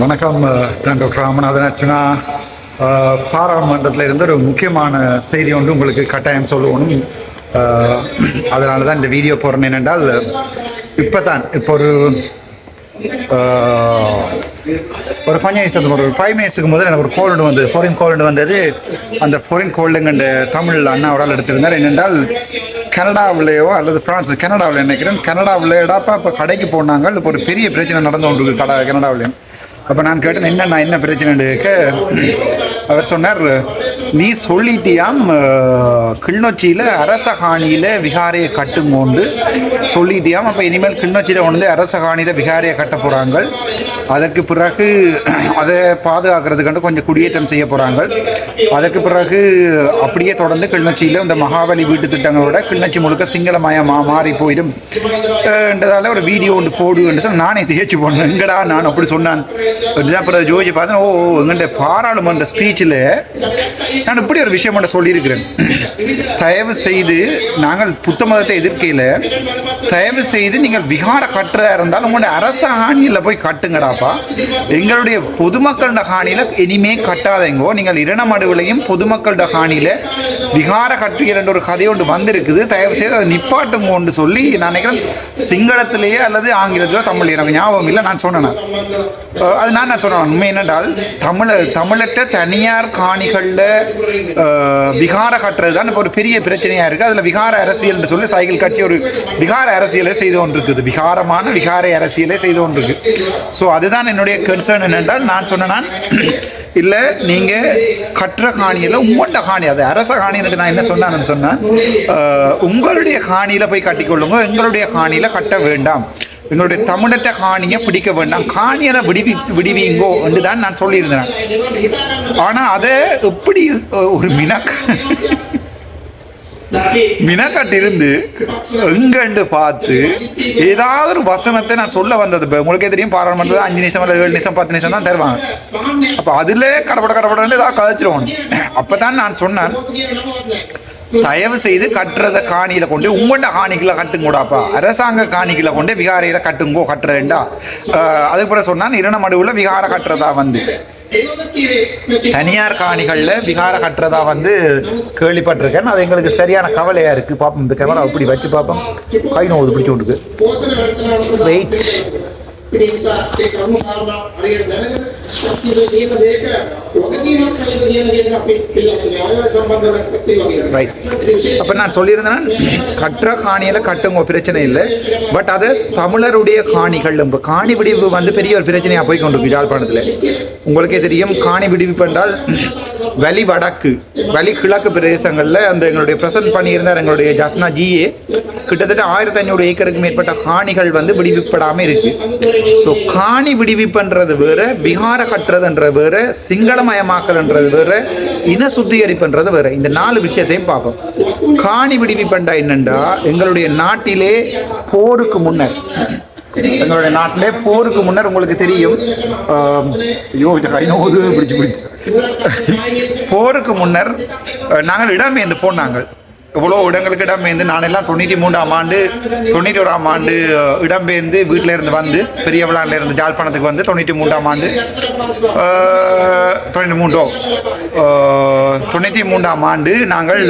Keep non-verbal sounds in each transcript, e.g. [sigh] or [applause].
வணக்கம் நான் டாக்டர் ராமநாதன் அர்ச்சனா பாராளுமன்றத்தில் இருந்து ஒரு முக்கியமான செய்தி ஒன்று உங்களுக்கு கட்டாயம் சொல்லணும். அதனால தான் இந்த வீடியோ போடுறேன். என்னென்றால் இப்போ தான் இப்போ ஒரு ஒரு கொஞ்சம் நிமிஷத்துக்கு ஒரு ஃபைவ் மினிட்ஸுக்கு முதல்ல எனக்கு ஒரு கோல்டு வந்தது. ஃபாரின் கோல்டு வந்தது. அந்த ஃபாரின் கோல்டுங்க தமிழ் அண்ணா ஒரு ஆள் எடுத்திருந்தார். என்னென்றால் கனடாவிலேயோ அல்லது பிரான்ஸ் கனடாவில் நினைக்கிறேன் கனடாவில் எடாப்பா இப்போ கடைக்கு போனாங்க. இப்போ ஒரு பெரிய பிரச்சனை நடந்து கொண்டு கடை கனடாவிலேயும். அப்போ நான் கேட்டேன் என்னண்ணா என்ன பிரச்சனைன்னு கேட்க அவர் சொன்னார் நீ சொல்லிட்டியாம் அஹ், கிளிநொச்சியில் அரசகாணியில் விகாரையை கட்டுங்கோண்டு சொல்லிட்டியாம். அப்போ இனிமேல் கிளிநொச்சியில் கொண்டு வந்து அரசகாணியில் விகாரையை கட்ட போகிறாங்க அதற்கு பிறகு அதை பாதுகாக்கிறதுக்காண்டு கொஞ்சம் குடியேற்றம் செய்ய போகிறாங்க அதற்கு பிறகு அப்படியே தொடர்ந்து கிளிநொச்சியில் இந்த மகாபலி வீட்டு திட்டங்களோட கிளிநொச்சி முழுக்க சிங்களமயமா மாறி போயிடும். என்றதால ஒரு வீடியோ ஒன்று போடுன்னு சொல்லி நானே தேய்ச்சி போனேன் எங்கடா நான் அப்படி சொன்னான். இதுதான் அப்புறம் ஜோஜி பார்த்தேன். ஓ எங்கள்கிட்ட பாராளுமன்ற ஸ்பீச்சில் நான் இப்படி ஒரு விஷயம் ஒன்று சொல்லியிருக்கிறேன். தயவு செய்து நாங்கள் புத்த மதத்தை எதிர்க்கையில் தயவு செய்து நீங்கள் விகார கட்டுறதா இருந்தால் உங்களுடைய அரசாணியில் போய் போய் அப்பா எங்களுடைய பொதுமக்களோட ஹானியில் இனிமே கட்டாதங்கோ நீங்கள் இரணமடுவிலையும் பொதுமக்களோட ஹானியில் விகார கட்டுகிற ஒரு கதை ஒன்று வந்திருக்குது. தயவு செய்து அதை நிப்பாட்டுங்கோன்னு சொல்லி நான் நினைக்கிறேன் சிங்களத்திலேயே அல்லது ஆங்கிலத்திலோ தமிழ் எனக்கு ஞாபகம் இல்லை. நான் சொன்னேன். அது நான் நான் சொன்னேன். உண்மை என்னென்றால் தமிழ தமிழற்ற தனியார் காணிகளில் விகார கட்டுறது தான் இப்போ ஒரு பெரிய பிரச்சனையாக இருக்குது அதில் விகார அரசியல்னு சொல்லி சைக்கிள் கட்சி ஒரு விகார அரசியலை செய்து கொண்டிருக்குது. விகாரமான விகார அரசியலை செய்து கொண்டிருக்கு. ஸோ அதுதான் என்னுடைய கன்சர்ன் என்னென்றால் நான் சொன்னேன் [clears throat] இல்லை நீங்கள் கட்டுற காணியில் உங்களோட காணி அது அரச காணின்னு நான் என்ன சொன்னான்னு சொன்னேன் உங்களுடைய காணியில் போய் கட்டிக்கொள்ளுங்க எங்களுடைய காணியில் கட்ட வேண்டாம். எங்களுடைய தமிழற்ற காணியை பிடிக்க வேண்டாம். காணியை விடுவி விடுவீங்கோ என்று தான் நான் சொல்லியிருந்தேன். ஆனால் அதை எப்படி ஒரு மினக் மினக்கட்டு எங்கண்டு பார்த்து ஏதாவது ஒரு வசனத்தை நான் சொல்ல வந்தது. இப்போ உங்களுக்கே தெரியும் பாராளுமன்றத்தில் அஞ்சு நிமிஷம் இல்லை ஏழு நிமிஷம் பத்து நிமிஷம் தான் தருவாங்க. அப்போ அதிலே கடப்பட கடப்படன்னு ஏதாவது கதைச்சிருவோம். அப்போ தான் நான் சொன்னேன் தயவு செய்து கட்டுறத காணியில கொண்டு உங்கள்கிட்ட காணிக்குள்ள கட்டுங்கூடாப்பா. அரசாங்க காணிகளை கொண்டு விகாரையில கட்டுங்கோ கட்டுறேன்டா. அதுக்கப்புறம் அதுக்கு பிறகு சொன்னான் இரணமடுவில் விகார கட்டுறதா வந்து. தனியார் காணிகளில் விகார கட்டுறதா வந்து கேள்விப்பட்டிருக்கேன். அது எங்களுக்கு சரியான கவலையாக இருக்குது பார்ப்போம் இந்த கேமரா இப்படி வச்சு பார்ப்போம் கை நோவுது பிடிச்சி விட்டுருக்கு வெயிட் ඒ නිසා ඒ කරුණු කාරණා හරියට දැනගෙන ශක්තිය තියෙන දෙයක වගකීමක් සහිතව කියන දෙයක් අපි පිළිගන්නේ ආයව සම්බන්ධව ප්‍රති වගේ. ரைட் அப்போ நான் சொல்லியிருந்தேன் கட்டுற காணியில் கட்டுங்க பிரச்சனை இல்லை பட் அது தமிழருடைய காணிகள் இப்போ காணி விடிவு வந்து பெரிய ஒரு பிரச்சனையாக போய் கொண்டிருக்கு யாழ்ப்பாணத்தில் உங்களுக்கே தெரியும் காணி விடுவிப்பு என்றால் வலி வடக்கு வலி கிழக்கு பிரதேசங்களில் அந்த எங்களுடைய ப்ரெசன்ட் பண்ணியிருந்தார் எங்களுடைய ஜப்னா ஜிஏ கிட்டத்தட்ட ஆயிரத்தி ஐநூறு ஏக்கருக்கு மேற்பட்ட காணிகள் வந்து விடுவிப்படாமல் இருக்கு ஸோ காணி விடுவிப்புன்றது வேற விகார கட்டுறதுன்றது வேற சிங்களமயமாக்கல்ன்றது வேற இன சுத்திகரிப்புன்றது வேற இந்த நாலு விஷயத்தையும் பார்ப்போம். காணி விடுவிப்பண்டா என்னண்டா எங்களுடைய நாட்டிலே போருக்கு முன்னர் எங்களுடைய நாட்டிலே போருக்கு முன்னர் உங்களுக்கு தெரியும் ஐயோ இது கைநோது பிடிச்சு பிடிச்சு போருக்கு முன்னர் நாங்கள் இடம்பெயர்ந்து போனாங்கள் இவ்வளோ இடங்களுக்கு இடம்பெயர்ந்து நானெல்லாம் தொண்ணூற்றி மூன்றாம் ஆண்டு தொண்ணூற்றி ஓராம் ஆண்டு இடம்பெயர்ந்து வீட்டில் இருந்து வந்து பெரிய இருந்து ஜாழ்ப்பாணத்துக்கு வந்து தொண்ணூற்றி மூன்றாம் ஆண்டு தொண்ணூற்றி மூன்றோ தொண்ணூற்றி மூன்றாம் ஆண்டு நாங்கள்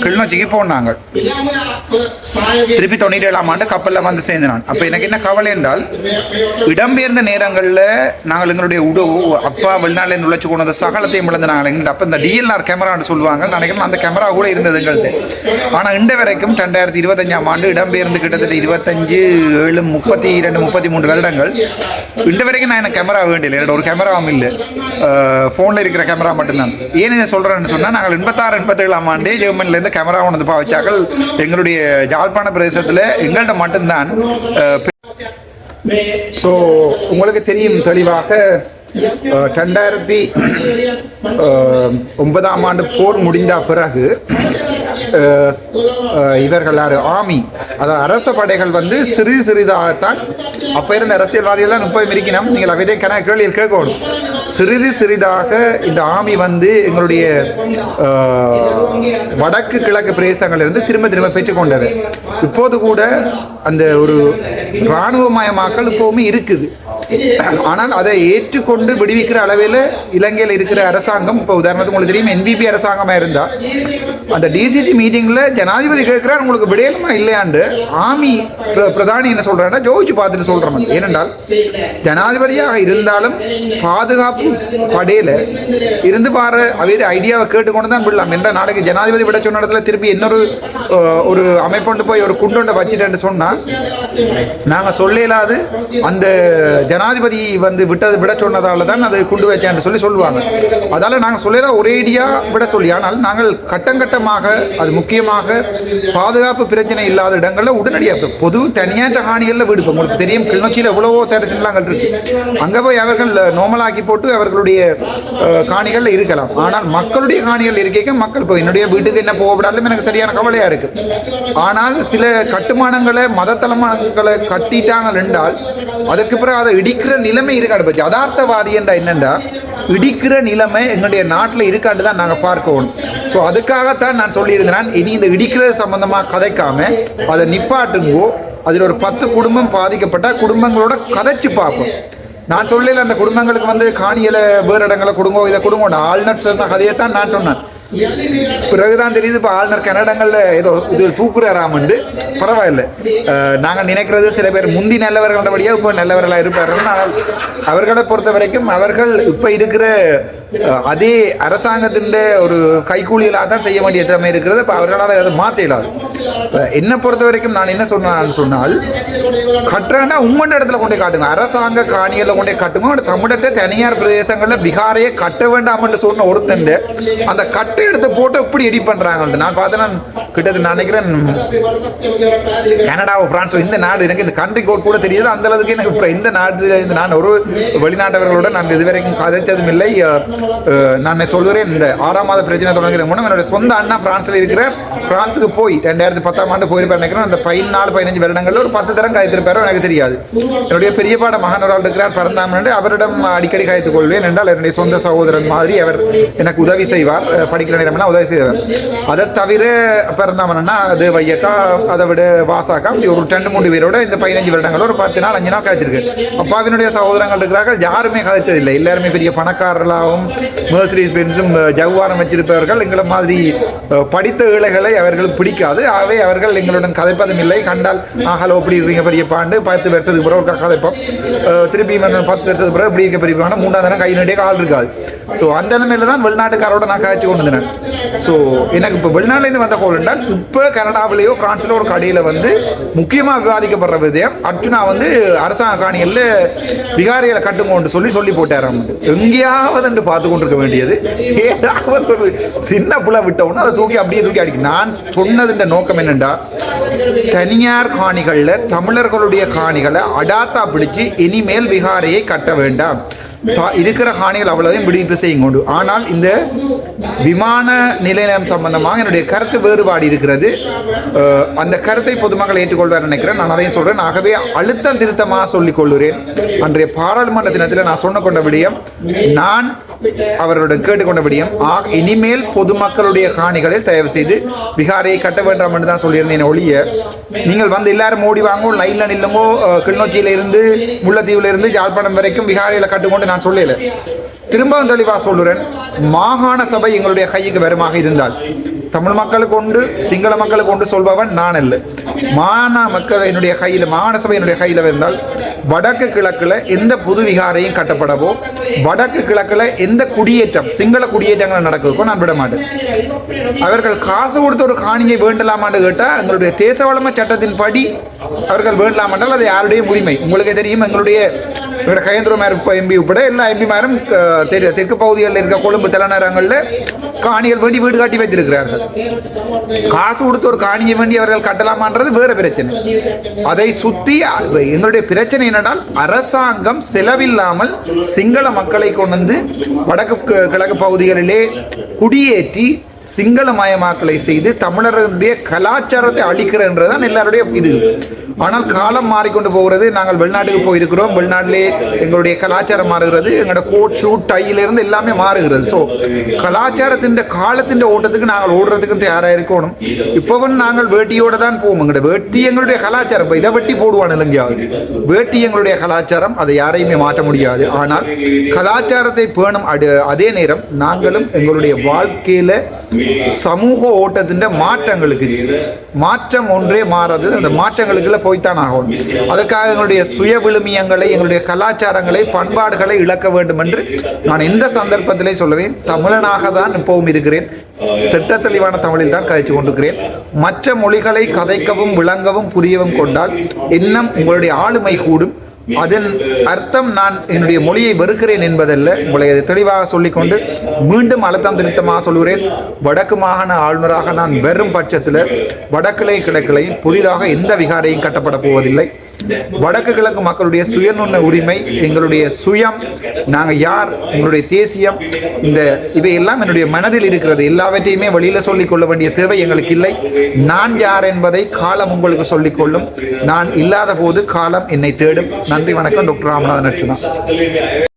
கிளிநொச்சிக்கு போனாங்க திருப்பி தொண்ணூற்றி ஏழாம் ஆண்டு கப்பலில் வந்து சேர்ந்து நான் அப்போ எனக்கு என்ன கவலை என்றால் இடம்பெயர்ந்த நேரங்களில் நாங்கள் எங்களுடைய உடவு அப்பா வெளிநாட்டிலேருந்து உழைச்சி கொண்டு சகலத்தையும் இழந்து நாங்கள் எங்கள்கிட்ட அப்போ இந்த டிஎல்ஆர் கேமரான்னு சொல்லுவாங்க நினைக்கிறேன் அந்த கேமரா கூட இருந்தது எங்கள்கிட்ட ஆனால் இன்று வரைக்கும் ரெண்டாயிரத்தி இருபத்தஞ்சாம் ஆண்டு இடம்பெயர்ந்து கிட்டத்தட்ட இருபத்தஞ்சு ஏழு முப்பத்தி இரண்டு முப்பத்தி மூன்று வருடங்கள். இன்று வரைக்கும் நான் எனக்கு கேமரா வேண்டியில்லை என்னோட ஒரு கேமராவும் இல்லை. ஃபோனில் இருக்கிற கேமரா மட்டும்தான். ஏன் இதை சொல்கிறேன்னு சொன்னால் நாங்கள் எண்பத்தாறு எண்பத்தேழாம் ஆண்டே ஜெர்மனிலேருந்து கேமரா ஒன்று வந்து பாவிச்சாக்கள் எங்களுடைய ஜாழ்ப்பாண பிரதேசத்தில் எங்கள்கிட்ட மட்டும்தான் ஸோ உங்களுக்கு தெரியும் தெளிவாக ரெண்டாயிரத்தி ஒன்பதாம் ஆண்டு போர் முடிந்த பிறகு இவர்கள் யார்? ஆமி. அதாவது அரச படைகள் வந்து சிறிது சிறிதாகத்தான் அப்போ இருந்த அரசியல்வாதிகள்லாம் முப்பது மிரிக்கணும் நீங்கள் அவரே கன கேள்வியில் கேட்கணும். சிறிது சிறிதாக இந்த ஆமி வந்து எங்களுடைய வடக்கு கிழக்கு பிரதேசங்களிலிருந்து திரும்ப திரும்ப பெற்றுக்கொண்டது இப்போது கூட அந்த ஒரு இராணுவமயமாக்கல் இப்போவுமே இருக்குது. [coughs] ஆனால் அதை ஏற்றுக்கொண்டு விடுவிக்கிற அளவில் இலங்கையில் இருக்கிற அரசாங்கம் இப்போ உதாரணத்துக்கு உங்களுக்கு தெரியும் என்பிபி அரசாங்கமாக இருந்தால் அந்த டிசிசி மீட்டிங்கில் ஜனாதிபதி கேட்குறார் உங்களுக்கு விடையலுமா இல்லையாண்டு ஆமி பிர- பிரதானி என்ன சொல்கிறாருன்னா ஜோதிச்சு பார்த்துட்டு சொல்கிறோம் ஏனென்றால் ஜனாதிபதியாக இருந்தாலும் பாதுகாப்பு படையில் இருந்து பாரு அவையோட ஐடியாவை கேட்டுக்கொண்டு தான் விடலாம். என்ற நாளைக்கு ஜனாதிபதி விட சொன்ன இடத்துல திருப்பி இன்னொரு ஒரு ஒரு அமைப்பொண்டு போய் ஒரு குண்டொண்டை வச்சுட்டேன்னு சொன்னால் நாங்கள் சொல்லலாது அந்த ஜனாதிபதி வந்து விட்டது விட சொன்னதால தான் அதை குண்டு வச்சேன்னு சொல்லி சொல்லுவாங்க. அதால நாங்கள் சொல்லல ஒரேடியாக விட சொல்லி. ஆனால் நாங்கள் கட்டம் கட்டமாக அது முக்கியமாக பாதுகாப்பு பிரச்சனை இல்லாத இடங்களில் உடனடியாக பொது தனியாற்ற ஹானிகளில் வீடு இப்போ உங்களுக்கு தெரியும் கிளிநொச்சியில் எவ்வளவோ தேட்டர்ஸ்லாங்கள் இருக்கு. அங்கே போய் அவர்கள் நோமலாக்கி போட்டு அவர்களுடைய காணிகளில் இருக்கலாம். ஆனால் மக்களுடைய காணிகள் இருக்க மக்கள் இப்போ என்னுடைய வீட்டுக்கு என்ன போகப்படாலும் எனக்கு சரியான கவலையாக இருக்கு. ஆனால் சில கட்டுமானங்களை மதத்தலமானங்களை கட்டிட்டாங்க என்றால் அதுக்கு பிறகு அதை இடிக்கிற நிலைமை இருக்காது பற்றி யதார்த்தவாதி என்றா என்னென்றா இடிக்கிற நிலைமை எங்களுடைய நாட்டில் இருக்காண்டு தான் நாங்கள் பார்க்கணும். ஸோ அதுக்காகத்தான் நான் சொல்லியிருந்தேன். இனி இந்த இடிக்கிறது சம்மந்தமாக கதைக்காம அதை நிப்பாட்டுங்கோ அதில் ஒரு பத்து குடும்பம் பாதிக்கப்பட்ட குடும்பங்களோட கதைச்சு பார்ப்போம். நான் சொல்லல அந்த குடும்பங்களுக்கு வந்து காணியில் வேறு இடங்களை கொடுங்கோ இதை கொடுங்கோ ஆளுநர் சொன்ன கதையை தான் நான் சொன்னேன். பிறகுதான் தெரியுது இப்போ ஆளுநர் கன்னடங்களில் ஏதோ இது தூக்குறாராமண்டு. பரவாயில்ல. நாங்கள் நினைக்கிறது சில பேர் முந்தி நல்லவர்கள்ன்றபடியாக இப்போ நல்லவர்களாக இருப்பார்கள். ஆனால் அவர்களை பொறுத்த வரைக்கும் அவர்கள் இப்போ இருக்கிற அதே அரசாங்கத்தின் ஒரு கைக்கூலிகளாக தான் செய்ய வேண்டிய திறமை இருக்கிறது. இப்போ அவர்களால் அதை மாற்ற இயலாது. என்னை பொறுத்த வரைக்கும் நான் என்ன சொன்னாலும் சொன்னால் கட்டுறாங்கன்னா உம்மண்ட இடத்துல கொண்டே காட்டுங்க. அரசாங்க காணிகளில் கொண்டே காட்டுங்க. அந்த தமிழற்ற தனியார் பிரதேசங்களில் பிகாரையே கட்ட வேண்டாம்னு சொன்ன ஒருத்தன் அந்த கட் எடுத்து போட்டு எப்படி எடி பண்றாங்கன்ட்டு. நான் பார்த்தேன்னா கிட்டத்தட்ட நான் நினைக்கிறேன் கனடாவோ பிரான்ஸோ இந்த நாடு எனக்கு இந்த கண்ட்ரி கோட் கூட தெரியுது. அந்த அளவுக்கு எனக்கு இந்த நாட்டில் இந்த நான் ஒரு வெளிநாட்டவர்களோட நான் இதுவரைக்கும் கதைச்சதும் இல்லை. நான் சொல்கிறேன் இந்த ஆறாம் மாத பிரச்சனை தொடங்குற மூலம் என்னோட சொந்த அண்ணா பிரான்ஸில் இருக்கிற பிரான்ஸுக்கு போய் ரெண்டாயிரத்தி பத்தாம் ஆண்டு போயிருப்பேன் நினைக்கிறேன். அந்த பதினாலு பதினஞ்சு வருடங்களில் ஒரு பத்து தரம் காய்த்திருப்பாரோ எனக்கு தெரியாது. என்னுடைய பெரிய பாட மகன் ஆள் இருக்கிறார் பிறந்தாமன் அவரிடம் அடிக்கடி காய்த்துக் கொள்வேன் என்றால் என்னுடைய சொந்த சகோதரன் மாதிரி அவர் எனக்கு உதவி செய்வார். படிக்கிற நேரம்னா உதவி செய்வார். அதை தவிர பிறந்தவனா அது வையக்கா அதை விட வாசாக்கா அப்படி ஒரு ரெண்டு மூணு பேரோட இந்த பதினஞ்சு வருடங்கள் ஒரு பத்து நாள் அஞ்சு நாள் காய்ச்சிருக்கு அப்பாவினுடைய சகோதரங்கள் இருக்கிறார்கள் யாருமே கதைச்சதில்லை. எல்லாருமே பெரிய பணக்காரர்களாகவும் மேர்சரிஸ் பென்ஸும் ஜவ்வாரம் வச்சிருப்பவர்கள். எங்களை மாதிரி படித்த ஏழைகளை அவர்கள் பிடிக்காது. ஆகவே அவர்கள் எங்களுடன் கதைப்பதும் இல்லை. கண்டால் ஆகலோ அப்படி இப்படி இருக்கீங்க பெரிய பாண்டு? பத்து வருஷத்துக்கு பிறகு ஒரு கதைப்போம். திருப்பி பத்து வருஷத்துக்கு பிறகு இப்படி இருக்க பெரிய பாண்டு? மூணாவது நேரம் கை நீட்டிய கால் இருக்காது. ஸோ அந்த நிலைமையில தான் வெளிநாட்டுக்காரோட நான் காய்ச்சி கொண்டு வந்தேன். ஸோ எனக்கு இப்போ வெளிநாட்டிலேருந்து வந்த கோல் என்றால் இப்போ கனடாவிலேயோ பிரான்ஸ்ல ஒரு கடையில் வந்து முக்கியமாக விவாதிக்கப்படுற விதயம் அர்ஜுனா வந்து அரசாங்க காணிகளில் விகாரிகளை கட்டுங்கோன்னு சொல்லி சொல்லி போட்டாராம் எங்கேயாவது என்று பார்த்து கொண்டிருக்க வேண்டியது. ஏதாவது ஒரு சின்ன புள்ள விட்டவுன்னு அதை தூக்கி அப்படியே தூக்கி அடிக்கும். நான் சொன்னதுன்ற நோக்கம் என்னென்றா தனியார் காணிகளில் தமிழர்களுடைய காணிகளை அடாத்தா பிடிச்சு இனிமேல் விகாரையை கட்ட வேண்டாம். இருக்கிற காணிகள் அவ்வளவையும் விடுவிப்பு செய்யும் கொண்டு. ஆனால் இந்த விமான நிலையம் சம்பந்தமாக என்னுடைய கருத்து வேறுபாடு இருக்கிறது. அந்த கருத்தை பொதுமக்கள் ஏற்றுக்கொள்வார் நினைக்கிறேன். நான் அதையும் சொல்கிறேன் ஆகவே அழுத்தம் திருத்தமாக சொல்லிக் கொள்கிறேன். அன்றைய பாராளுமன்ற தினத்தில் நான் சொன்ன கொண்ட விடயம் நான் அவருடன் கேட்டுக்கொண்ட விடயம் ஆக இனிமேல் பொதுமக்களுடைய காணிகளில் தயவு செய்து விகாரையை கட்ட வேண்டாம் என்று தான் சொல்லியிருந்தேன் ஒழிய நீங்கள் வந்து எல்லாரும் ஓடி வாங்கோ லைனில் நில்லுங்கோ அஹ், கிளிநொச்சியில இருந்து இருந்து யாழ்ப்பாணம் வரைக்கும் விகாரையில கட்டுக்கொண்டு நான் சொல்லல. திரும்பவும் தெளிவாக சொல்லுறேன் மாகாண சபை எங்களுடைய கைக்கு வருமாக இருந்தால். தமிழ் மக்களுக்கு கொண்டு சிங்கள மக்களுக்கு கொண்டு சொல்பவன் நான் அல்ல. மாண மக்கள் என்னுடைய கையில் மாகாண சபை என்னுடைய கையில் இருந்தால் வடக்கு கிழக்கில் எந்த புது விகாரையும் கட்டப்படவோ வடக்கு கிழக்கில் எந்த குடியேற்றம் சிங்கள குடியேற்றங்கள் நடக்குதுக்கோ நான் விட மாட்டேன் அவர்கள் காசு கொடுத்து ஒரு காணியை வேண்டலாமான்னு கேட்டால் எங்களுடைய தேச வளமை சட்டத்தின் படி அவர்கள் வேண்டலாம் என்றால் அது யாருடைய உரிமை? உங்களுக்கு தெரியும் எங்களுடைய எங்களுடைய கயந்திரமார் எம்பி உட்பட எல்லா எம்பிமாரும் தெற்கு பகுதிகளில் இருக்க கொழும்பு தலைநகரங்களில் காணிகள் வேண்டி வீடு காட்டி வைத்திருக்கிறார்கள். காசு கொடுத்து ஒரு காணியை வேண்டி அவர்கள் கட்டலாமான்றது வேற பிரச்சனை. அதை சுற்றி எங்களுடைய பிரச்சனை என்னென்றால் அரசாங்கம் செலவில்லாமல் சிங்கள மக்களை கொண்டு வந்து வடக்கு கிழக்கு பகுதிகளிலே குடியேற்றி சிங்களமயமாக்கலை செய்து தமிழர்களுடைய கலாச்சாரத்தை அழிக்கிறன்றதுதான் எல்லாருடைய இது. ஆனால் காலம் மாறிக்கொண்டு போகிறது. நாங்கள் வெளிநாட்டுக்கு போயிருக்கிறோம். வெளிநாட்டிலே எங்களுடைய கலாச்சாரம் மாறுகிறது. எங்களோட கோட் ஷூட் டையிலிருந்து எல்லாமே மாறுகிறது. ஸோ கலாச்சாரத்தின் காலத்தின் ஓட்டத்துக்கு நாங்கள் ஓடுறதுக்கு தயாராக இருக்கணும். இப்போவும் நாங்கள் வேட்டியோட தான் போவோம். எங்களோட வேட்டி எங்களுடைய கலாச்சாரம். இப்போ இதை வெட்டி போடுவான் இல்லைங்கயாவது வேட்டி எங்களுடைய கலாச்சாரம். அதை யாரையுமே மாற்ற முடியாது. ஆனால் கலாச்சாரத்தை பேணும் அடு அதே நேரம் நாங்களும் எங்களுடைய வாழ்க்கையில் சமூக ஓட்டத்தின் மாற்றங்களுக்கு மாற்றம் ஒன்றே மாறாது அந்த மாற்றங்களுக்குள்ள போய்த்தான் ஆகும் அதுக்காக எங்களுடைய சுய விழுமியங்களை எங்களுடைய கலாச்சாரங்களை பண்பாடுகளை இழக்க வேண்டும் என்று நான் இந்த சந்தர்ப்பத்திலே சொல்லுவேன். தமிழனாக தான் இப்பவும் இருக்கிறேன். திட்ட தெளிவான தமிழில் தான் கதைச்சு கொண்டிருக்கிறேன். மற்ற மொழிகளை கதைக்கவும் விளங்கவும் புரியவும் கொண்டால் இன்னும் உங்களுடைய ஆளுமை கூடும். அதன் அர்த்தம் நான் என்னுடைய மொழியை வெறுக்கிறேன் என்பதல்ல. உங்களை அதை தெளிவாக சொல்லிக்கொண்டு மீண்டும் அழுத்தம் திருத்தமாக சொல்கிறேன் வடக்கு மாகாண ஆளுநராக நான் வெறும் பட்சத்தில் வடக்கிளை கிழக்கிளை புதிதாக எந்த விகாரையும் கட்டப்பட போவதில்லை. வடக்கு கிழக்கு மக்களுடைய சுயநுண்ண உரிமை எங்களுடைய சுயம் நாங்கள் யார் எங்களுடைய தேசியம் இந்த இவையெல்லாம் என்னுடைய மனதில் இருக்கிறது. எல்லாவற்றையுமே வெளியில் சொல்லிக் கொள்ள வேண்டிய தேவை எங்களுக்கு இல்லை. நான் யார் என்பதை காலம் உங்களுக்கு சொல்லிக் கொள்ளும். நான் இல்லாத போது காலம் என்னை தேடும். நன்றி வணக்கம் டாக்டர் ராமநாதன் அர்ச்சனா